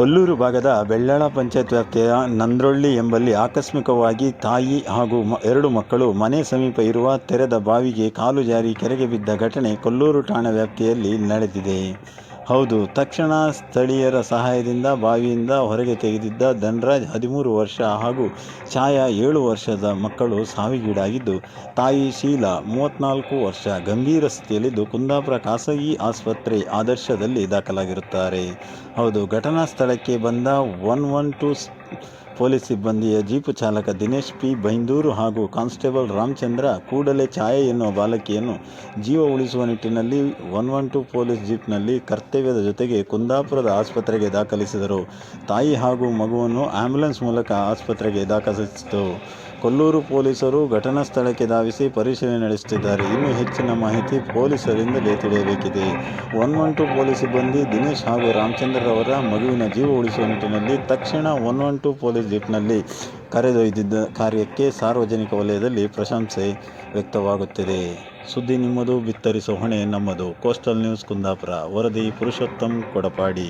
ಕೊಲ್ಲೂರು ಭಾಗದ ಬೆಳ್ಳಾಳ ಪಂಚಾಯತ್ ವ್ಯಾಪ್ತಿಯ ನಂದ್ರೊಳ್ಳಿ ಎಂಬಲ್ಲಿ ಆಕಸ್ಮಿಕವಾಗಿ ತಾಯಿ ಹಾಗೂ ಎರಡು ಮಕ್ಕಳು ಮನೆ ಸಮೀಪ ಇರುವ ತೆರೆದ ಬಾವಿಗೆ ಕಾಲು ಜಾರಿ ಕೆರೆಗೆ ಬಿದ್ದ ಘಟನೆ ಕೊಲ್ಲೂರು ಠಾಣಾ ವ್ಯಾಪ್ತಿಯಲ್ಲಿ ನಡೆದಿದೆ. ಹೌದು, ತಕ್ಷಣ ಸ್ಥಳೀಯರ ಸಹಾಯದಿಂದ ಬಾವಿಯಿಂದ ಹೊರಗೆ ತೆಗೆದಿದ್ದ ಧನ್ರಾಜ್ ಹದಿಮೂರು ವರ್ಷ ಹಾಗೂ ಛಾಯಾ ಏಳು ವರ್ಷದ ಮಕ್ಕಳು ಸಾವಿಗೀಡಾಗಿದ್ದು, ತಾಯಿ ಶೀಲಾ ಮೂವತ್ನಾಲ್ಕು ವರ್ಷ ಗಂಭೀರ ಸ್ಥಿತಿಯಲ್ಲಿದ್ದು ಕುಂದಾಪುರ ಖಾಸಗಿ ಆಸ್ಪತ್ರೆ ಆದರ್ಶದಲ್ಲಿ ದಾಖಲಾಗಿರುತ್ತಾರೆ. ಹೌದು, ಘಟನಾ ಸ್ಥಳಕ್ಕೆ ಬಂದ ಒನ್ ಒನ್ ಟೂ ಪೊಲೀಸ್ ಸಿಬ್ಬಂದಿಯ ಜೀಪು ಚಾಲಕ ದಿನೇಶ್ ಪಿ. ಬೈಂದೂರು ಹಾಗೂ ಕಾನ್ಸ್ಟೇಬಲ್ ರಾಮಚಂದ್ರ ಕೂಡಲೇ ಛಾಯೆ ಎನ್ನುವ ಬಾಲಕಿಯನ್ನು ಜೀವ ಉಳಿಸುವ ನಿಟ್ಟಿನಲ್ಲಿ ಒನ್ ಒನ್ ಟು ಪೊಲೀಸ್ ಜೀಪ್ನಲ್ಲಿ ಕರ್ತವ್ಯದ ಜೊತೆಗೆ ಕುಂದಾಪುರದ ಆಸ್ಪತ್ರೆಗೆ ದಾಖಲಿಸಿದರು. ತಾಯಿ ಹಾಗೂ ಮಗುವನ್ನು ಆಂಬ್ಯುಲೆನ್ಸ್ ಮೂಲಕ ಆಸ್ಪತ್ರೆಗೆ ದಾಖಲಿಸಿತು. ಕೊಲ್ಲೂರು ಪೊಲೀಸರು ಘಟನಾ ಸ್ಥಳಕ್ಕೆ ಧಾವಿಸಿ ಪರಿಶೀಲನೆ ನಡೆಸುತ್ತಿದ್ದಾರೆ. ಇನ್ನೂ ಹೆಚ್ಚಿನ ಮಾಹಿತಿ ಪೊಲೀಸರಿಂದಲೇ ತಿಳಿಯಬೇಕಿದೆ. ಒನ್ ಒನ್ ಟು ಪೊಲೀಸ್ ಸಿಬ್ಬಂದಿ ದಿನೇಶ್ ಹಾಗೂ ರಾಮಚಂದ್ರರವರ ಮಗುವಿನ ಜೀವ ಉಳಿಸುವ ನಿಟ್ಟಿನಲ್ಲಿ ತಕ್ಷಣ ಒನ್ ಒನ್ ಟು ಪೊಲೀಸ್ ಜೀಪ್ನಲ್ಲಿ ಕರೆದೊಯ್ದಿದ್ದ ಕಾರ್ಯಕ್ಕೆ ಸಾರ್ವಜನಿಕ ವಲಯದಲ್ಲಿ ಪ್ರಶಂಸೆ ವ್ಯಕ್ತವಾಗುತ್ತಿದೆ. ಸುದ್ದಿ ನಿಮ್ಮದು, ಬಿತ್ತರಿಸೋ ಹೊಣೆ ನಮ್ಮದು. ಕೋಸ್ಟಲ್ ನ್ಯೂಸ್ ಕುಂದಾಪುರ, ವರದಿ ಪುರುಷೋತ್ತಮ್ ಕೊಡಪಾಡಿ.